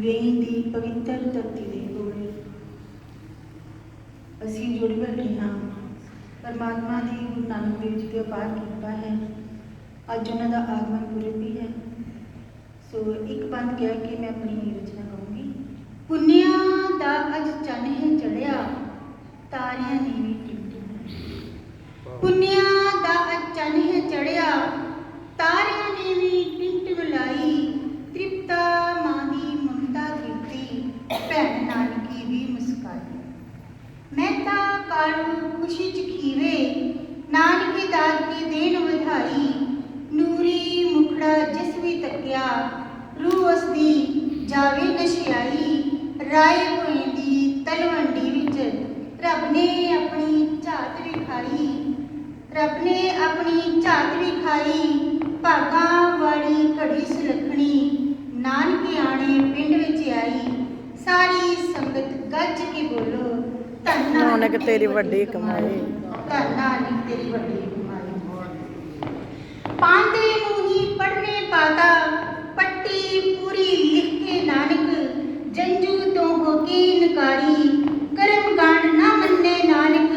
ਵੇਈ ਦੀ ਪਵਿੱਤਰ ਧਰਤੀ ਦੇ ਕੋਲ। ਅਸੀਂ ਜੁੜ ਬੈਠੇ ਹਾਂ। ਪਰਮਾਤਮਾ ਦੀ ਗੁਰੂ ਨਾਨਕ ਦੇਵ ਜੀ ਦੀ ਅਪਾਰ ਕਿਰਪਾ ਹੈ। ਅੱਜ ਉਹਨਾਂ ਦਾ ਆਗਮਨ ਪੁਰਬ ਵੀ ਹੈ। ਸੋ ਇੱਕ ਬੰਦ ਕਿਹਾ ਕਿ ਮੈਂ ਆਪਣੀ ਰਚਨਾ ਕਹੂੰਗੀ। ਪੁੰਨਿਆ ਦਾ ਅੱਜ ਚੰਨ ਹੈ ਚੜਿਆ, ਤਾਰਿਆਂ ਨੇ ਵੀ ਟਿਮਟਿਮ ਪੁੰਨਿਆ ਦਾ ਅੱਜ ਚੰਨ ਹੈ ਚੜਿਆ ਤਾਰਿਆਂ ਨੇ ਵੀ ਟਿਮਟਿਮ ਲਾਈ ਤ੍ਰਿਪਤਾ ਮਾਂ ਦੀ ਮਮਤਾ ਕੀਤੀ ਭੈਣ ਨਾਨਕੀ ਵੀ ਮੁਸਕਾਈ ਮੈਂ ਤਾਂ ਖੁਸ਼ੀ ਚ ਖੀਵੇ, ਨਾਨਕੀ ਦਾਤ ਦੇਣ ਵਧਾਈ। ਨੂਰੀ ਮੁਖੜਾ ਜਿਸ ਵੀ ਤੱਕਿਆ, ਰੂਹ ਉਸਦੀ ਜਾਵੇ ਨਸ਼ਿਆਈ। ਰਾਏ ਹੋਈ ਦੀ ਤਲਵੰਡੀ ਵਿੱਚ ਰੱਬ ਨੇ ਆਪਣੀ ਝਾਤ ਵਿਖਾਈ ਰੱਬ ਨੇ ਆਪਣੀ ਝਾਤ ਵਿਖਾਈ ਭਾਗਾਂ ਵਾਲੀ ਘੜੀ ਸੁਲੱਖਣੀ। ਨਾਨਕੇ ਆਣੇ ਪਿੰਡ ਵਿੱਚ ਆਈ, ਸਾਰੀ ਸੰਗਤ ਗੱਜ ਕੇ ਬੋਲੋ ਧੰਨ ਤੇਰੀ ਵੱਡੀ ਕਮਾਈ। ਧੰਨ ਤੇਰੀ ਵੱਡੀ ਕਮਾਈ ਪਾਂਦੇ ਨੂੰ ਹੀ ਪੜਨੇ ਪਾਤਾ, ਪੱਟੀ ਪੂਰੀ ਲਿਖ ਕੇ ਨਾਨਕ, ਜੰਜੂ ਤੋਂ ਹੋ ਕੇ ਇਨਕਾਰੀ, ਕਰਮ ਗਾਣ ਨਾ ਮੰਨੇ ਨਾਨਕ,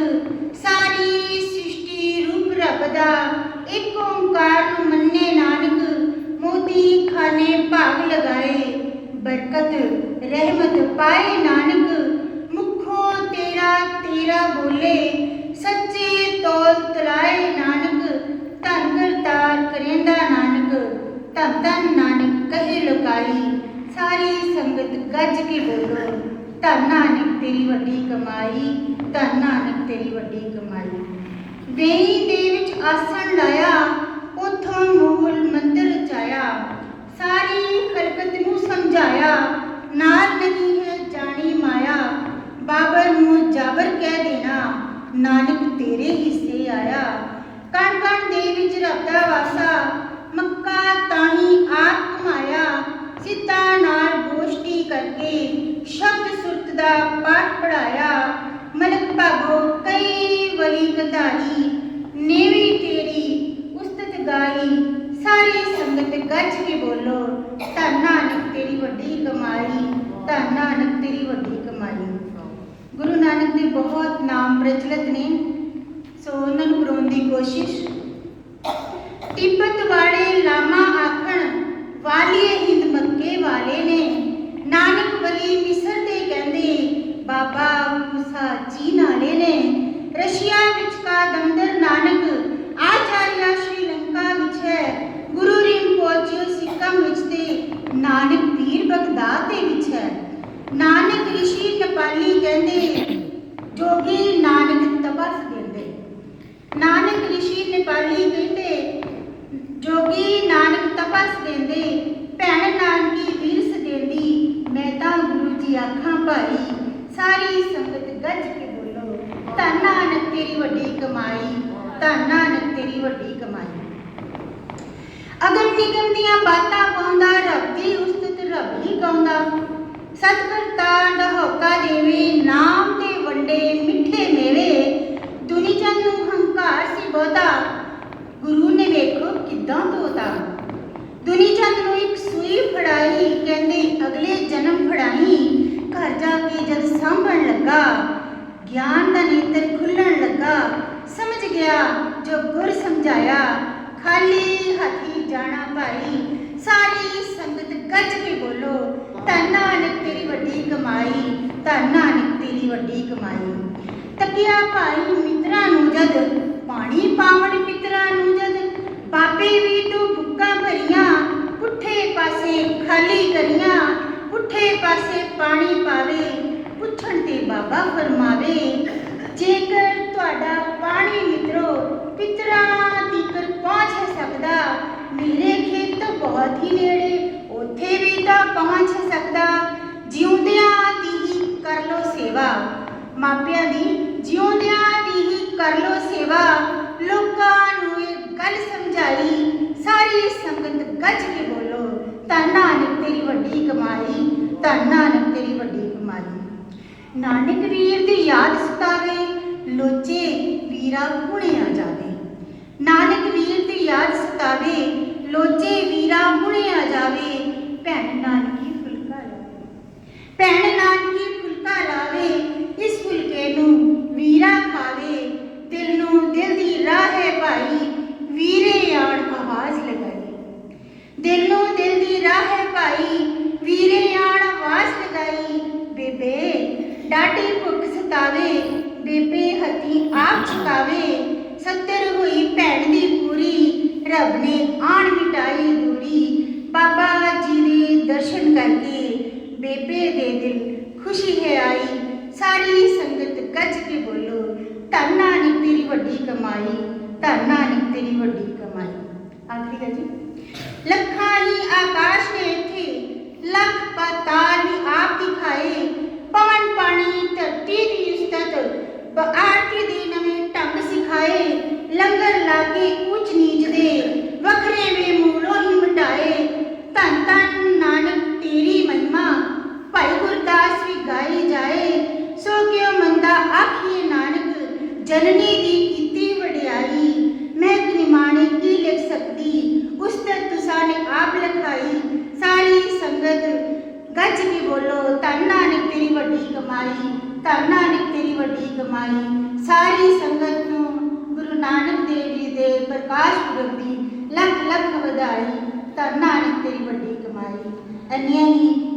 ਸਾਰੀ ਸ੍ਰਿਸ਼ਟੀ ਰੂਪ ਰੱਬ ਦਾ ਇੱਕ ਓੰਕਾਰ ਨੂੰ ਮੰਨੇ ਨਾਨਕ, ਮੋਦੀ ਖਾਨੇ ਭਾਗ ਲਗਾਏ, ਬਰਕਤ, ਰਹਿਮਤ ਪਾਏ ਨਾਨਕ ਤੇਰਾ ਬੋਲੇ, ਸੱਚੇ ਤੋਲ ਤਲਾਏ ਨਾਨਕ, ਧੰਨ ਕਰਤਾਰ ਕਰੇਂਦਾ ਨਾਨਕ, ਧੰਨ ਧੰਨ ਨਾਨਕ ਕਹੇ ਲੁਕਾਈ ਸਾਰੀ ਸੰਗਤ ਗੱਜ ਕੇ ਬੋਲੋ, ਧੰਨ ਨਾਨਕ ਤੇਰੀ ਵੱਡੀ ਕਮਾਈ, ਧੰਨ ਨਾਨਕ ਤੇਰੀ ਵੱਡੀ ਕਮਾਈ। ਵੇਈ ਦੇ ਵਿੱਚ ਆਸਣ ਲਾਇਆ, ਉਥੋਂ ਮੂਲ ਮੰਦਰ ਰਚਾਇਆ ਸਾਰੀ ਖਲਕਤ ਨੂੰ ਸਮਝਾਇਆ, ਨਾਲ ਨਹੀਂ ਹੈ ਜਾਣੀ ਮਾਇਆ ਬਾਬਰ ਨੂੰ ਜਾਬਰ ਕਹਿ ਦੇਣਾ, ਨਾਨਕ ਤੇਰੇ ਹਿੱਸੇ ਆਇਆ। ਕਣ ਕਣ ਦੇ ਵਿੱਚ ਰੱਬ ਦਾ ਵਾਸਾ, ਮੱਕਾ ਤਾਹੀ ਆਪ ਕਮਾਇਆ ਸਿੱਧਾ ਨਾਲ ਗੋਸ਼ਟੀ ਕਰਕੇ ਸ਼ਬਦ ਸੁਰਤ ਦਾ ਪਾਠ ਪੜਾਇਆ ਮਲਕ ਭਾਗੋ, ਕਈ ਵਲੀ ਗੰਧਾਰੀ ਨੇਵੀ ਤੇਰੀ ਉਸਤਤ ਗਾਈ। ਸਾਰੀ ਸੰਗਤ ਗੱਜ ਕੇ ਬੋਲੋ, ਧੰਨ ਨਾਨਕ ਤੇਰੀ ਵੱਡੀ ਕਮਾਈ, ਧੰਨ ਨਾਨਕ ਤੇਰੀ ਵੱਡੀ ਕਮਾਈ। ਗੁਰੂ ਨਾਨਕ ਦੇ ਬਹੁਤ ਨਾਮ ਪ੍ਰਚਲਿਤ ਨੇ, ਸੋ ਉਹਨਾਂ ਨੂੰ ਗਾਉਣ ਦੀ ਕੋਸ਼ਿਸ਼। ਤਿੱਬਤ ਵਾਲੇ ਲਾਮਾ ਆਖਣ ਵਾਲੀਏ ਹਿੰਦ ਮੱਕੇ ਵਾਲੇ ਨੇ, ਨਾਨਕ ਵਲੀ ਮਿਸਰ ਦੇ ਕਹਿੰਦੇ ਬਾਬਾ ਮੂਸਾ ਚੀਨ ਵਾਲੇ ਨੇ ਰਸ਼ੀਆ ਵਿੱਚ ਕਾ ਦਮਦਰ ਨਾਨਕ ਆਚਾਰਿਆ ਸ਼੍ਰੀ ਲੰਕਾ ਵਿੱਚ ਹੈ ਗੁਰੂ ਰਿੰਪੋਚੇ ਸਿੱਕਮ ਵਿੱਚ ਤੇ ਨਾਨਕ ਪੀਰ ਬਗਦਾਦ ਦੇ ਵਿੱਚ ਹੈ ਨਾਨਕ ਰਿਸ਼ੀ ਨੇਪਾਲੀ ਕਹਿੰਦੇ ਜੋਗੀ ਨਾਨਕ ਤਪਸ ਦਿੰਦੇ ਨਾਨਕ ਰਿਸ਼ੀ ਨੇਪਾਲੀ ਕਹਿੰਦੇ ਜੋਗੀ ਨਾਨਕ ਤਪਸ ਦਿੰਦੇ ਭੈਣ ਨਾਨਕੀ ਵੀਰਸ ਦਿੰਦੀ ਮੈਂ ਤਾਂ ਗੁਰੂ ਜੀ ਆਖਾਂ ਭਾਈ ਸਾਰੀ ਸੰਗਤ ਗੱਜ ਕੇ ਬੋਲੋ ਧੰਨ ਨਾਨਕ ਤੇਰੀ ਵੱਡੀ ਕਮਾਈ ਧੰਨ ਨਾਨਕ ਤੇਰੀ ਵੱਡੀ ਕਮਾਈ ਅਗਰ ਨਿਗਮ ਦੀਆਂ ਬਾਤਾਂ ਪਾਉਂਦਾ ਰੱਬ ਦੀ ਉਸਤਤ ਰੱਬ ਹੀ ਗਾਉਂਦਾ ਸਤਿਗੁਰਤਾ ਢਹੋਕਾ ਦੇਵੇ, ਨਾਮ ਦੇ ਵੰਡੇ ਮਿੱਠੇ ਮੇਵੇ। ਦੁਨੀ ਚੰਦ ਨੂੰ ਹੰਕਾਰ ਸੀ ਬਹੁਤਾ, ਗੁਰੂ ਨੇ ਵੇਖੋ ਕਿਦਾਂ ਤੋਤਾ ਦੁਨੀ ਚੰਦ ਨੂੰ ਇੱਕ ਸੂਈ ਫੜਾਈ, ਕਹਿੰਦੇ ਅਗਲੇ ਜਨਮ ਫੜਾਈ, ਘਰ ਜਾ ਕੇ ਜਦ ਸਾਂਭਣ ਲੱਗਾ, ਗਿਆਨ ਦਾ ਨੇਤਰ ਖੁੱਲਣ ਲੱਗਾ, ਸਮਝ ਗਿਆ, ਜੋ ਗੁਰ ਸਮਝਾਇਆ, ਖਾਲੀ ਹੱਥੀ ਜਾਣਾ ਭਾਈ ਸਾਰੀ ਸੰਗਤ ਗੱਜ ਕੇ ਬੋਲੋ, ਧੰਨ ਨਾਨਕ ਤੇਰੀ ਵੱਡੀ ਕਮਾਈ, ਧੰਨ ਨਾਨਕ ਤੇਰੀ ਵੱਡੀ ਕਮਾਈ। ਤਕਿਆ ਭਾਈ ਮਿੱਤਰਾਂ ਨੂੰ ਜਦ, ਪਾਣੀ ਪਾਵਣ ਪਿੱਤਰਾਂ ਨੂੰ ਜਦ, ਬਾਬੇ ਵੀ ਤੂੰ ਬੁੱਕਾਂ ਭਰੀਆਂ, ਪੁੱਠੇ ਪਾਸੇ ਖਾਲੀ ਕਰੀਆਂ, ਪੁੱਠੇ ਪਾਸੇ ਪਾਣੀ ਪਾਵੇ, ਪੁੱਛਣ ਤੇ ਬਾਬਾ ਫਰਮਾਵੇ, ਜੇਕਰ ਤੁਹਾਡਾ ਪਾਣੀ ਮਿੱਤਰੋ, ਪਿਤਰਾਂ ਤੀਕਰ ਪਹੁੰਚ ਸਕਦਾ ਮੇਰੇ ਖੇਤ ਤਾਂ ਬਹੁਤ ਹੀ ਨੇੜੇ ਉੱਥੇ ਵੀ ਤਾਂ ਪਹੁੰਚ ਸਕਦਾ। ਜਿਉਂਦਿਆਂ ਦੀ ਹੀ ਕਰ ਲੋ ਸੇਵਾ। ਮਾਪਿਆਂ ਦੀ, ਜਿਉਂਦਿਆਂ ਦੀ ਹੀ ਕਰ ਲੋ ਸੇਵਾ। ਲੋਕਾਂ ਨੂੰ ਇਹ ਗੱਲ ਸਮਝਾਈ, ਸਾਰੀ ਸੰਗਤ ਗੱਜ ਕੇ ਬੋਲੋ ਧੰਨ ਨਾਨਕ ਤੇਰੀ ਵੱਡੀ ਕਮਾਈ ਧੰਨ ਨਾਨਕ ਤੇਰੀ ਵੱਡੀ ਕਮਾਈ। ਨਾਨਕ ਵੀਰ ਦੀ ਯਾਦ ਸਤਾਵੇ, ਲੋਚੇ ਵੀਰਾ ਹੁਣੇ ਆ ਜਾਵੇ। ਨਾਨਕ ਵੀਰ ਦੀ ਯਾਦ ਸਤਾਵੇ ਲੋਚੇ ਵੀਰਾ ਹੁਣੇ ਆ ਜਾਵੇ, ਭੈਣ ਨਾਨਕੀ ਫੁਲਕਾ ਲਾਵੇ। ਭੈਣ ਨਾਨਕੀ ਫੁਲਕਾ ਲਾਵੇ, ਇਸ ਫੁਲਕੇ ਨੂੰ ਵੀਰਾ ਖਾਵੇ। ਦਿਲ ਨੂੰ ਦਿਲ ਦੀ ਰਾਹ ਹੈ ਭਾਈ, ਵੀਰੇ ਆਣ ਆਵਾਜ਼ ਲਗਾਈ। ਦਿਲ ਨੂੰ ਦਿਲ ਦੀ ਰਾਹ ਹੈ ਭਾਈ, ਵੀਰੇ ਆਣ ਆਵਾਜ਼ ਲਗਾਈ। ਬੇਬੇ, ਡਾਢੀ ਭੁੱਖ ਸਤਾਵੇ, ਬੇਬੇ ਹੱਥੀ ਆਪ ਚੁਕਾਵੇ। ਸੱਤਰ ਹੋਈ ਭੈਣ ਦੀ ਪੂਰੀ ਰੱਬ ਨੇ ਆਣ ਮਿਟਾਈ ਦੂਰੀ ਬਾਬਾ ਜੀ ਦੇ ਦਰਸ਼ਨ ਕਰਕੇ ਬੇਬੇ ਦੇ ਦਿਲ ਖੁਸ਼ੀ ਹੈ ਆਈ ਸਾਰੀ ਸੰਗਤ ਗੱਜ ਕੇ ਬੋਲੋ ਧੰਨ ਨਾਨਕ ਤੇਰੀ ਵੱਡੀ ਕਮਾਈ ਧੰਨ ਨਾਨਕ ਤੇਰੀ ਵੱਡੀ ਕਮਾਈ ਆਖਰੀ ਗੱਲ ਜੀ ਲੱਖਾਂ ਹੀ ਆਕਾਸ਼ ਨੇ ਇੱਥੇ ਲੱਖ ਪਤਾਲ ਵੀ ਆਪ ਦਿਖਾਏ ਪਵਨ ਪਾਣੀ ਧਰਤੀ ਦੀ ਉਸਤਤ ਆਰਤੀ ਦੇ ਨਵੇਂ ਢੰਗ ਸਿਖਾਏ ਲੰਗਰ ਲਾਗੇ ਉੱਚ ਨੀਚ ਦੇ ਵੱਖਰੇ ਵੇ ਮੂਲੋਂ ਹੀ ਮਿਟਾਏ ਧੰਨ ਧੰਨ ਨਾਨਕ ਤੇਰੀ ਮਹਿਮਾ ਭਾਈ ਗੁਰਦਾਸ ਵੀ ਗਾਈ ਜਾਏ ਸੋ ਕਿਉ ਮੰਦਾ ਆਖੀਏ ਨਾਨਕ ਜਨਨੀ ਦੀ ਕੀਤੀ ਵਡਿਆਈ ਮੈਂ ਨਿਮਾਣੇ ਕੀ ਲਿਖ ਸਕਦੀ ਉਸ ਤੇ ਤੁਸਾਂ ਨੇ ਆਪ ਲਿਖਾਈ ਸਾਰੀ ਸੰਗਤ ਗੱਜ ਕੇ ਬੋਲੋ ਧੰਨ ਨਾਨਕ ਤੇਰੀ ਵੱਡੀ ਕਮਾਈ ਧੰਨ ਨਾਨਕ ਤੇਰੀ ਵੱਡੀ ਕਮਾਈ ਸਾਰੀ ਸੰਗਤ ਨੂੰ ਗੁਰੂ ਨਾਨਕ ਦੇਵ ਜੀ ਦੇ ਪ੍ਰਕਾਸ਼ ਪੁਰਬ ਦੀ ਲੱਖ ਲੱਖ ਵਧਾਈ ਧੰਨ ਨਾਨਕ ਤੇਰੀ ਵੱਡੀ ਕਮਾਈ ਅੰਨਿਆਂ ਹੀ